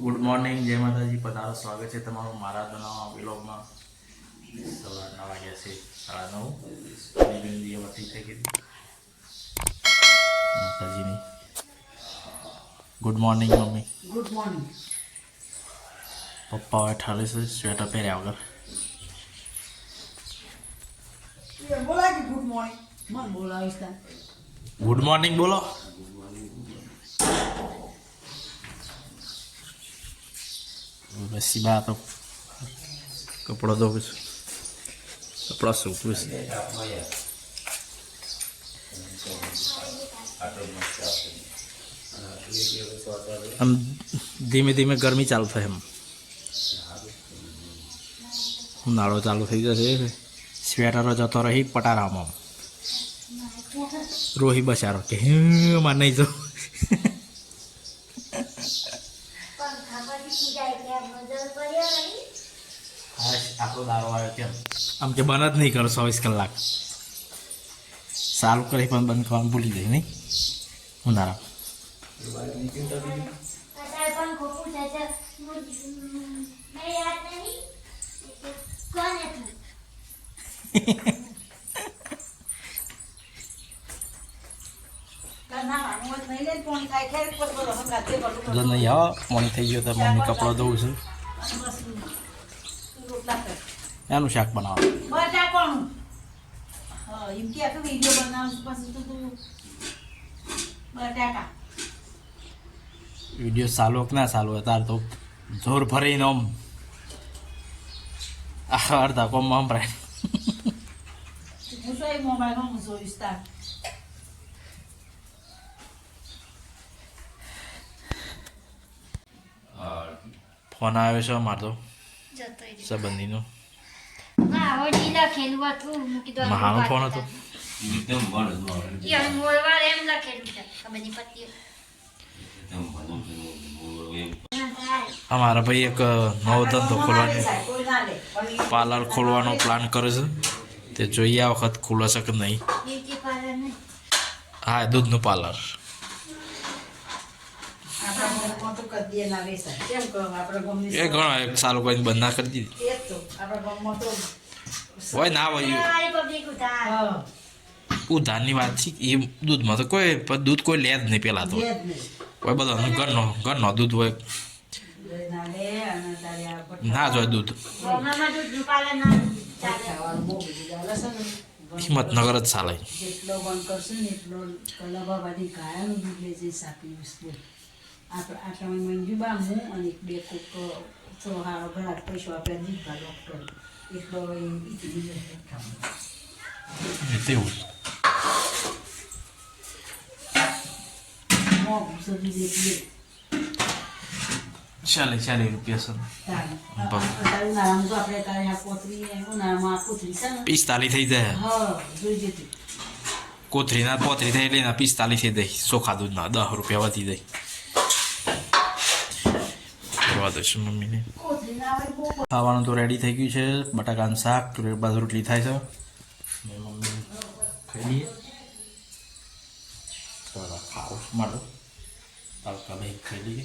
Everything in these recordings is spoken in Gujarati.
ગુડ મોર્નિંગ જય માતાજી. પધારો સ્વાગત છે તમારું મારા બનાવવા વિલોગમાં. સવારના વાગ્યા છે સાડા નવ. નિવેદીએ વટી થઈ ગઈ. માતાજીની. Good morning mummy. Good morning papa હવે ઠાલે છે સ્વેટર પહેર્યા વગર. ગુડ મોર્નિંગ ગુડ મોર્નિંગ બોલો. પછી બા તો કપડો ધોવું છું કપડા સૂકવું છે આમ ધીમે ધીમે ગરમી ચાલુ એમ ઉનાળો ચાલુ થઈ જશે સ્વેટરો જતો રહી પટારામાં રોહી બસારો કે હું માં નહીં જાઉં આખો દારો આવ્યો કેમ આમ કે બંધ જ નહીં કરો ચોવીસ કલાક. સારું કરે પણ બંધ કરવાનું ભૂલી જાય નહીં? ઉનાળા. પણ જો નહીં આવો મોડી થઈ ગયો તો મમ્મી કપડો દઉં છું. એનું શાક એમ કે આખો વિડિયો બનાવું પછી તો તું બટાકા. વીડિયો સાલો કે ના સાલો તાર તો જોર ભરીને આમ આખા અડધા કોમ આમ હું તો એ મોબાઈલમાં હું જોઈશ તાર. ફોન આવ્યો છે મારે તો સંબંધીનો. મહાનો ફોન હતો અમારા ભાઈ એક નવો ધંધો ખોલવાનો પાર્લર ખોલવાનો પ્લાન કરે છે. તે જોઈએ આ વખત ખુલે છે કે નહીં? હા દૂધનું પાર્લર. એ ઘણો એક સારું કરીને બંધ ના કરી દીધી. હોય ના હોય ઉધારની વાત છે એ દૂધમાં તો કોઈ પણ દૂધ કોઈ લે જ નહીં પેલા તો. કોઈ બધાનું ઘરનો ઘરનો દૂધ હોય. ના લે અને તારે આ પઠ્ઠા ના જ દૂધ. હિંમતનગર જ ચાલે. આપણે મંજુબા હું અને બે કોક પૈસો આપણે દીધા ડૉક્ટર એટલો છે બીજે એટલે ચાલે ચાલે રૂપિયા છે ને પિસ્તાલીસ થઈ જાય. કોથરીના પોતરી થઈ લઈને પિસ્તાલીસ થઈ જાય. ચોખા દૂધના દસ રૂપિયા વધી જાય. જોવા દઈશું મમ્મીને. ખાવાનું તો રેડી થઈ ગયું છે. બટાકાનું શાક બાજુ રોટલી થાય છે. ને મમ્મી ખાઈ લઈએ. ચાલો ખાવું મારો તાલકા ભાઈ ખાઈ લઈએ.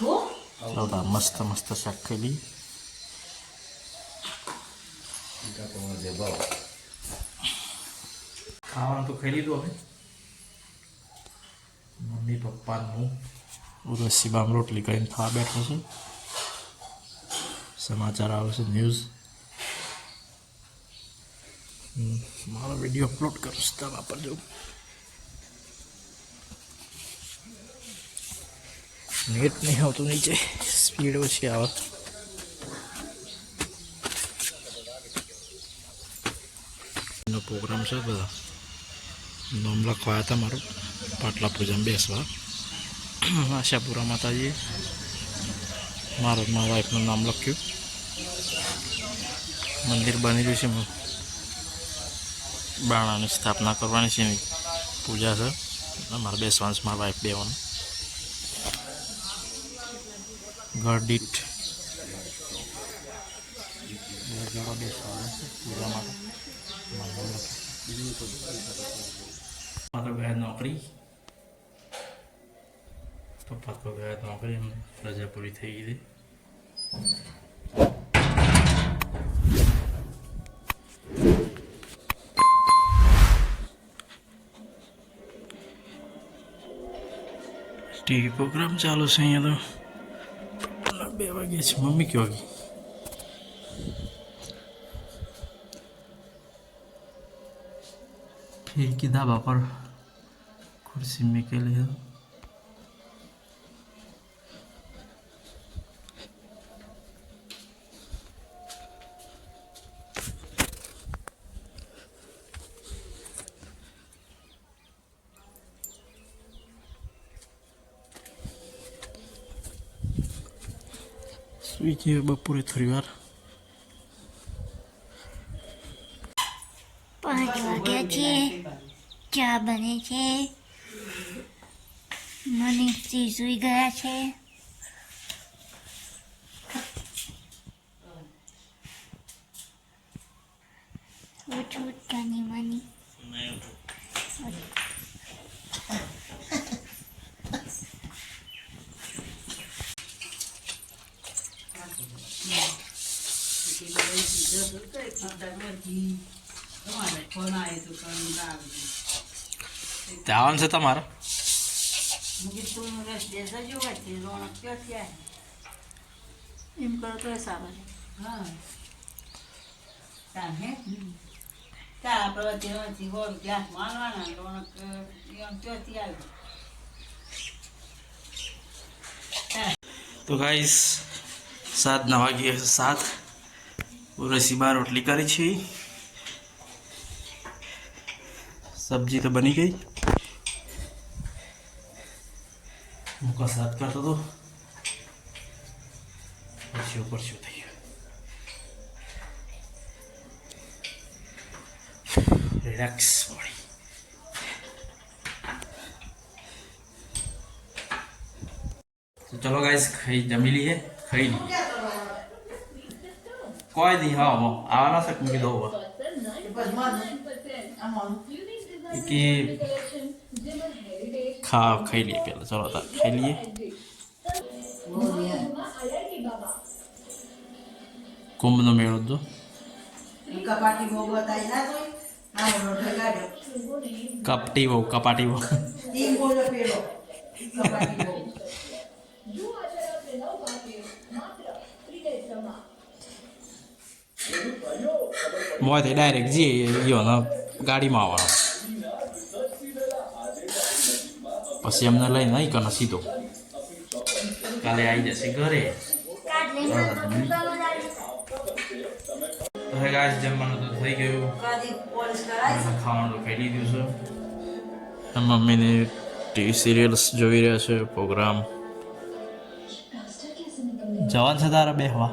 હો ચાલો તાર મસ્ત મસ્ત શાક ખાઈ લઈએ. ખાવાનું તો ખાઈ લીધું હવે. મમ્મી પપ્પા હું ઉર્વશી બામ રોટલી કરીને ખાવા બેઠો છું. સમાચાર આવે છે ન્યૂઝ મારો વીડિયો અપલોડ કરું છું તમે વાપરજો નેટ નહીં આવતું નીચે. સ્પીડ ઓછી આવે. એનો પ્રોગ્રામ છે બધા. નામ લખવાયા હતા મારું. પાટલા પૂજામાં બેસવા. આશાપુરા માતાજીએ. મારું વાઈફનું નામ લખ્યું. મંદિર બની રહ્યું છે. બાણાની સ્થાપના કરવાની છે. પૂજા છે. મારા બેસવાનું છે મારા વાઈફ બેવાનું. ઘર દીઠ બે મારું બહેન નોકરી. પપ્પા તો ગયા તો નોકરી એમને રજા પૂરી થઈ ગઈ હતી ટીવી પ્રોગ્રામ ચાલુ છે અહીંયા તો બે વાગ્યા છે મમ્મી કયો વાગી फिर की ढाबा पर कुर्सी में के लिए સુઈ જઈએ બપોરે થોડી વાર પાંચ વાગ્યા છે ચા બને છે મનીષજી સૂઈ ગયા છે તમારે ફોન આવ્યો તો કંઈ આવજો ત્યાં છે તમારે હું કીધું રસ દેશો જો વચ્ચે રોણક ક્યાંથી આવે એમ કરો તો સારું છે હા તાર હે તાર આપણે વચ્ચે વચ્ચે ગોળ ગ્લાસ મારવાના રોણક એમ ક્યાંથી આવે તો ગાઈસ સાત ના વાગી સાત ઉરસી બાર રોટલી કરી છે. સબ્જી તો બની ગઈ. હું કસરત કરતો હતો પરસ્યો પરસ્યો થઈ ગયો? Relax body. તો ચલો ગાઈસ, ખાઈ જમી લઈએ. ખાઈ લઈએ કોઈ દી હા હો આવાના છે મૂકી દો હવે. કે ખા ખાઈ લઈએ પેલા ચલો તાર ખાઈ લઈએ કુંભનો મેળો જો કપાટી બહુ બતાવી ના તો આ રોટલો ગાડ્યો કપટી બહુ કપાટી બહુ ઈ બોલો પેલો કપાટી બહુ મોંથી ડાયરેક્ટ જઈએ ગયો ને ગાડીમાં આવવાનો પછી એમને લઈને નહીં કને સીધો. કાલે આવી જશે ઘરે. તો હે ગાઈસ જમવાનું તો થઈ ગયું. ખાવાનું તો ખાઈ લીધું છે. મમ્મીને ટીવી સિરિયલ્સ જોઈ રહ્યા છે પ્રોગ્રામ જવાન છે તારા બેહવા.